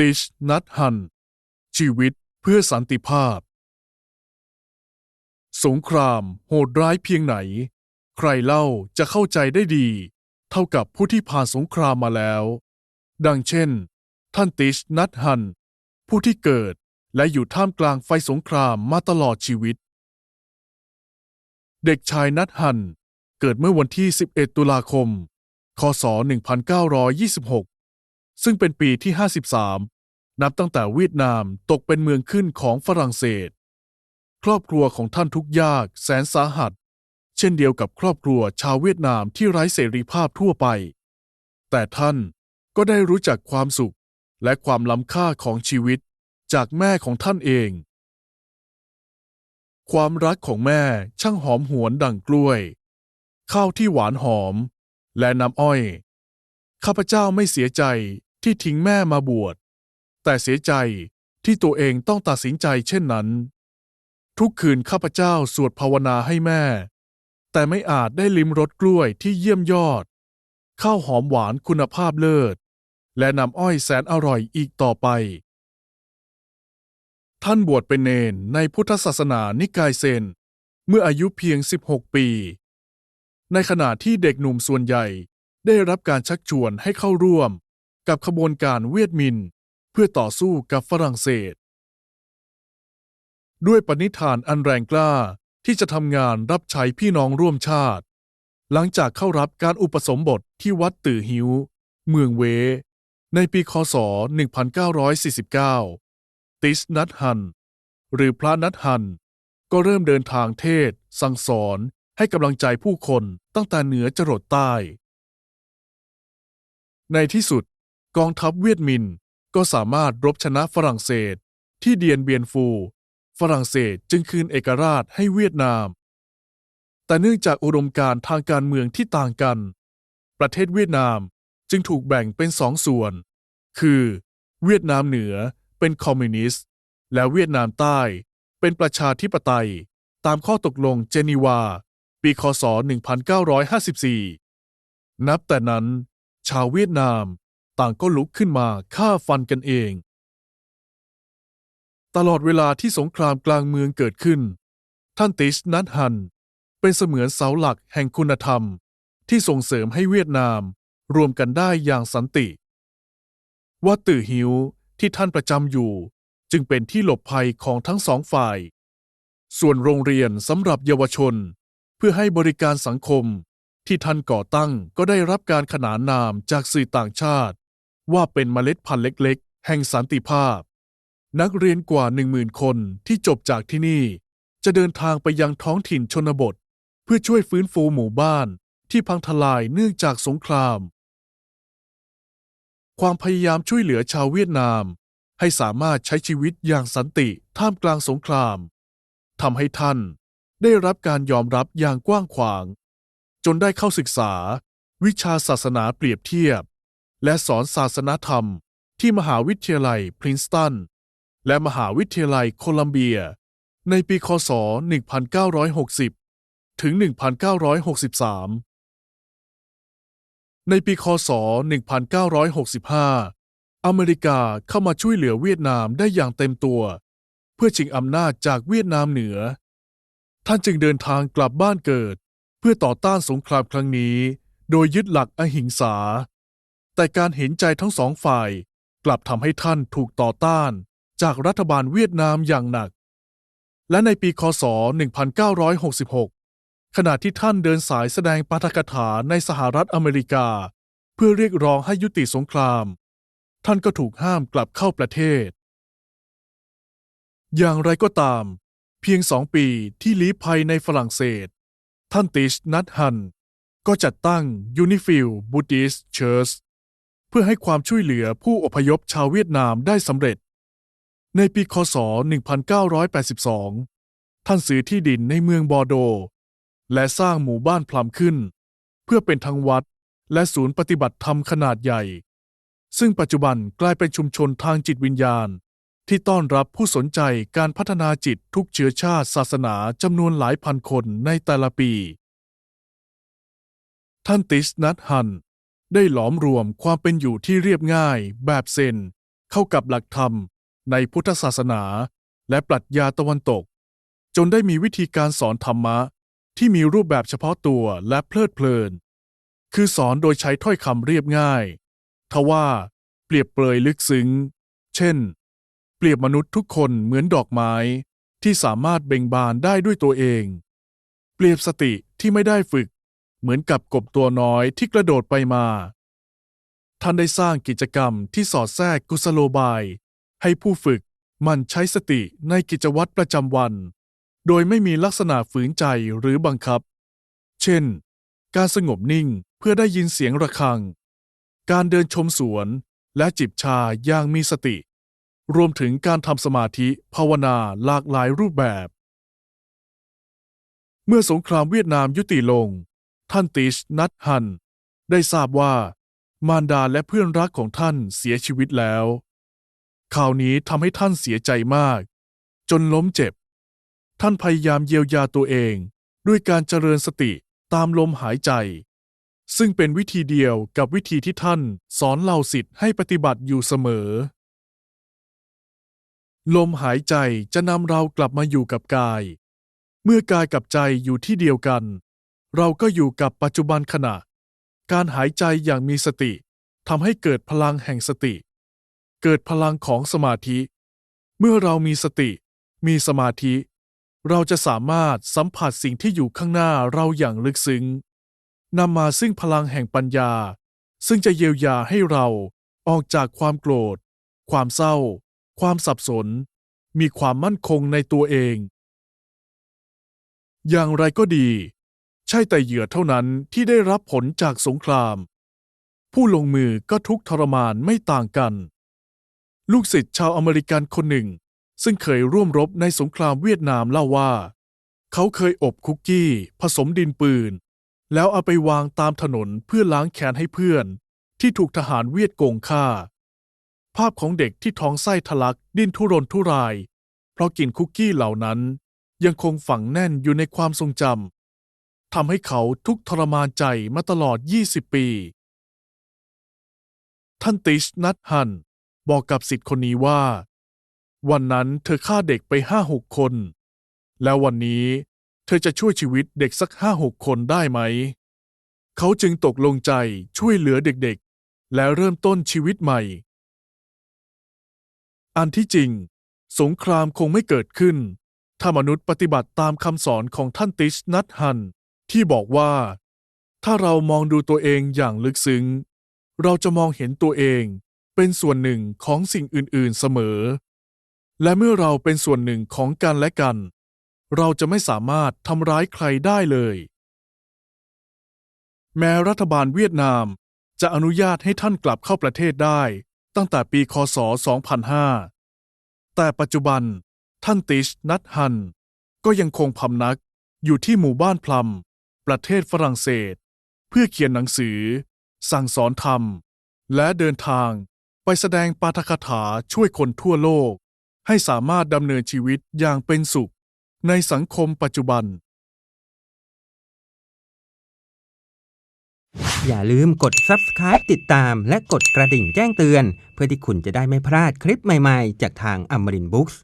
ติช นัทฮัน ชีวิตเพื่อสันติภาพ สงครามโหดร้ายเพียงไหน ใครเล่าจะเข้าใจได้ดี เท่ากับผู้ที่ผ่านสงครามมาแล้ว ดังเช่น ท่านติช นัทฮัน ผู้ที่เกิดและอยู่ท่ามกลางไฟสงครามมาตลอดชีวิต เด็กชายนัทฮัน เกิดเมื่อวันที่ 11 ตุลาคม คศ 1926 ซึ่งเป็นปีที่ 53 นับตั้งแต่เวียดนามตกเป็นเมืองขึ้นของฝรั่งเศส ครอบครัวของท่านทุกยากแสนสาหัส เช่นเดียวกับครอบครัวชาวเวียดนามที่ไร้เสรีภาพทั่วไป แต่ท่านก็ได้รู้จักความสุขและความล้ำค่าของชีวิตจากแม่ของท่านเอง ความรักของแม่ช่างหอมหวนดั่งกล้วย ข้าวที่หวานหอม และน้ำอ้อย ข้าพเจ้าไม่เสียใจ ที่ทิ้งแม่มาบวช แต่เสียใจที่ตัวเองต้องตัดสินใจเช่นนั้น ทุกคืนข้าพเจ้าสวดภาวนาให้แม่ แต่ไม่อาจได้ลิ้มรสกล้วยที่เยี่ยมยอด ข้าวหอมหวานคุณภาพเลิศ และน้ำอ้อยแสนอร่อยอีกต่อไป ท่านบวชเป็นเนนในพุทธศาสนานิกายเซน เมื่ออายุเพียง 16 ปี ในขณะที่เด็กหนุ่มส่วนใหญ่ได้รับการชักชวนให้เข้าร่วม กับขบวนการเวียดมิน เพื่อต่อสู้กับฝรั่งเศส ด้วยปณิธานอันแรงกล้าที่จะทำงานรับใช้พี่น้องร่วมชาติ หลังจากเข้ารับการอุปสมบทที่วัดตื่อหิว เมืองเว ในปีคศ 1949 ติสนัทฮัน หรือพระนัทฮัน ก็เริ่มเดินทางเทศ สั่งสอนให้กำลังใจผู้คนตั้งแต่เหนือจรดใต้ ในที่สุด กองทัพเวียดมินก็สามารถรบชนะฝรั่งเศส ที่เดียนเบียนฟู ฝรั่งเศสจึงคืนเอกราชให้เวียดนาม แต่เนื่องจากอุดมการทางการเมืองที่ต่างกัน ประเทศเวียดนามจึงถูกแบ่งเป็นสองส่วน คือ เวียดนามเหนือเป็นคอมมิวนิสต์ และเวียดนามใต้เป็นประชาธิปไตย ตามข้อตกลงเจนีวา ปีคศ 1954 นับแต่นั้น ชาวเวียดนาม ต่างก็ลุกขึ้นมาฆ่าฟันกันเอง ตลอดเวลาที่สงครามกลางเมืองเกิดขึ้น ท่านติชนัทฮัน เป็นเสมือนเสาหลักแห่งคุณธรรม ที่ส่งเสริมให้เวียดนาม รวมกันได้อย่างสันติ วัดตื่อหิวที่ท่านประจำอยู่ จึงเป็นที่หลบภัยของทั้งสองฝ่าย ส่วนโรงเรียนสำหรับเยาวชน เพื่อให้บริการสังคมที่ท่านก่อตั้งก็ได้รับการขนานนามจากสื่อต่างชาติ ว่าเป็นเมล็ดพันธุ์เล็ก ๆ แห่งสันติภาพ นักเรียนกว่าหนึ่งหมื่นคนที่จบจากที่นี่ จะเดินทางไปยังท้องถิ่นชนบท เพื่อช่วยฟื้นฟูหมู่บ้านที่พังทลายเนื่องจากสงคราม ความพยายามช่วยเหลือชาวเวียดนาม ให้สามารถใช้ชีวิตอย่างสันติท่ามกลางสงครามทำให้ท่านได้รับการยอมรับอย่างกว้างขวาง จนได้เข้าศึกษา วิชาศาสนาเปรียบเทียบ และสอนศาสนธรรม ที่มหาวิทยาลัยพรินสตันและมหาวิทยาลัยโคลัมเบีย ในปีคศ 1960 ถึง 1963 ในปีคศ 1965 อเมริกาเข้ามาช่วยเหลือเวียดนามได้อย่างเต็มตัว เพื่อชิงอำนาจจากเวียดนามเหนือ ท่านจึงเดินทางกลับบ้านเกิด เพื่อต่อต้านสงครามครั้งนี้ โดยยึดหลักอหิงสา แต่การเห็นใจทั้งสองฝ่าย กลับทำให้ท่านถูกต่อต้านจากรัฐบาลเวียดนามอย่างหนัก และในปีคศ 1966 ขณะที่ท่านเดินสายแสดงปาฐกถาในสหรัฐอเมริกา เพื่อเรียกร้องให้ยุติสงคราม ท่านก็ถูกห้ามกลับเข้าประเทศ อย่างไรก็ตาม เพียงสองปีที่ลี้ภัยในฝรั่งเศส ท่านติชนัทฮันก็จัดตั้งยูนิฟิลบูติส เพื่อให้ความช่วยเหลือผู้อพยพชาวเวียดนามได้สำเร็จ ในปีคศ 1982 ท่านซื้อที่ดินในเมืองบอร์โด และสร้างหมู่บ้านพลัมขึ้น เพื่อเป็นทั้งวัดและศูนย์ปฏิบัติธรรมขนาดใหญ่ ซึ่งปัจจุบันกลายเป็นชุมชนทางจิตวิญญาณ ที่ต้อนรับผู้สนใจการพัฒนาจิตทุกเชื้อชาติศาสนาจำนวนหลายพันคนในแต่ละปี ท่านติสนัทฮัน ได้หลอมรวมความเป็นอยู่ที่เรียบง่าย แบบเซน เข้ากับหลักธรรม ในพุทธศาสนา และปรัชญาตะวันตก จนได้มีวิธีการสอนธรรมะ ที่มีรูปแบบเฉพาะตัวและเพลิดเพลิน คือสอนโดยใช้ถ้อยคำเรียบง่าย ทว่า เปรียบเปรยลึกซึ้ง เช่น เปรียบมนุษย์ทุกคนเหมือนดอกไม้ ที่สามารถเบ่งบานได้ด้วยตัวเอง เปรียบสติที่ไม่ได้ฝึก เหมือนกับกบตัวน้อยที่กระโดดไปมา ท่านได้สร้างกิจกรรมที่สอดแทรกกุศโลบาย ให้ผู้ฝึกมันใช้สติในกิจวัตรประจำวัน โดยไม่มีลักษณะฝืนใจหรือบังคับ เช่น การสงบนิ่งเพื่อได้ยินเสียงระฆัง การเดินชมสวนและจิบชาอย่างมีสติ รวมถึงการทำสมาธิภาวนาหลากหลายรูปแบบ เมื่อสงครามเวียดนามยุติลง ท่านติชนัทฮัน ได้ทราบว่า มารดาและเพื่อนรักของท่านเสียชีวิตแล้ว ข่าวนี้ทำให้ท่านเสียใจมาก จนล้มเจ็บ ท่านพยายามเยียวยาตัวเอง ด้วยการเจริญสติตามลมหายใจ ซึ่งเป็นวิธีเดียวกับวิธีที่ท่านสอนเหล่าสิทธิ์ให้ปฏิบัติอยู่เสมอ ลมหายใจจะนำเรากลับมาอยู่กับกาย เมื่อกายกับใจอยู่ที่เดียวกัน เราก็อยู่กับปัจจุบันขณะ การหายใจอย่างมีสติทำให้เกิดพลังแห่งสติ เกิดพลังของสมาธิ เมื่อเรามีสติ มีสมาธิ เราจะสามารถสัมผัสสิ่งที่อยู่ข้างหน้าเราอย่างลึกซึ้งนำมาซึ่งพลังแห่งปัญญา ซึ่งจะเยียวยาให้เราออกจากความโกรธ ความเศร้า ความสับสน มีความมั่นคงในตัวเอง อย่างไรก็ดี ใช่แต่เหยื่อเท่านั้นที่ได้รับผลจากสงคราม ผู้ลงมือก็ทุกทรมานไม่ต่างกัน ลูกศิษย์ชาวอเมริกันคนหนึ่ง ซึ่งเคยร่วมรบในสงครามเวียดนามเล่าว่า เขาเคยอบคุกกี้ ผสมดินปืน แล้วเอาไปวางตามถนนเพื่อล้างแค้นให้เพื่อน ที่ถูกทหารเวียดโกงฆ่า ภาพของเด็กที่ท้องไส้ทะลักดิ้นทุรนทุราย เพราะกินคุกกี้เหล่านั้นยังคงฝังแน่นอยู่ในความทรงจำ ทำให้เขาทุกทรมานใจมาตลอด 20 ปี ท่านติชนัทฮันบอกกับสิทธิ์คนนี้ว่า วันนั้นเธอฆ่าเด็กไปห้าหกคน แล้ววันนี้เธอจะช่วยชีวิตเด็กสักห้าหกคนได้ไหม เขาจึงตกลงใจช่วยเหลือเด็กๆ และเริ่มต้นชีวิตใหม่ อันที่จริง สงครามคงไม่เกิดขึ้น ถ้ามนุษย์ปฏิบัติตามคำสอนของท่านติชนัทฮัน ที่บอกว่า ถ้าเรามองดูตัวเองอย่างลึกซึ้ง เราจะมองเห็นตัวเองเป็นส่วนหนึ่งของสิ่งอื่น ๆ เสมอ และเมื่อเราเป็นส่วนหนึ่งของกันและกัน เราจะไม่สามารถทำร้ายใครได้เลย แม้รัฐบาลเวียดนามจะอนุญาตให้ท่านกลับเข้าประเทศได้ ตั้งแต่ปี คศ 2005 แต่ปัจจุบันท่านติชนัทฮัน ก็ยังคงพำนักอยู่ที่หมู่บ้านพลัม ประเทศฝรั่งเศส เพื่อเขียนหนังสือ สั่งสอนธรรม และเดินทางไปแสดงปาฐกถาช่วยคนทั่วโลก ให้สามารถดำเนินชีวิตอย่างเป็นสุขในสังคมปัจจุบัน อย่าลืมกด subscribe ติดตามและกดกระดิ่งแจ้งเตือน เพื่อที่คุณจะได้ไม่พลาดคลิปใหม่ๆ จากทางอมรินบุ๊กส์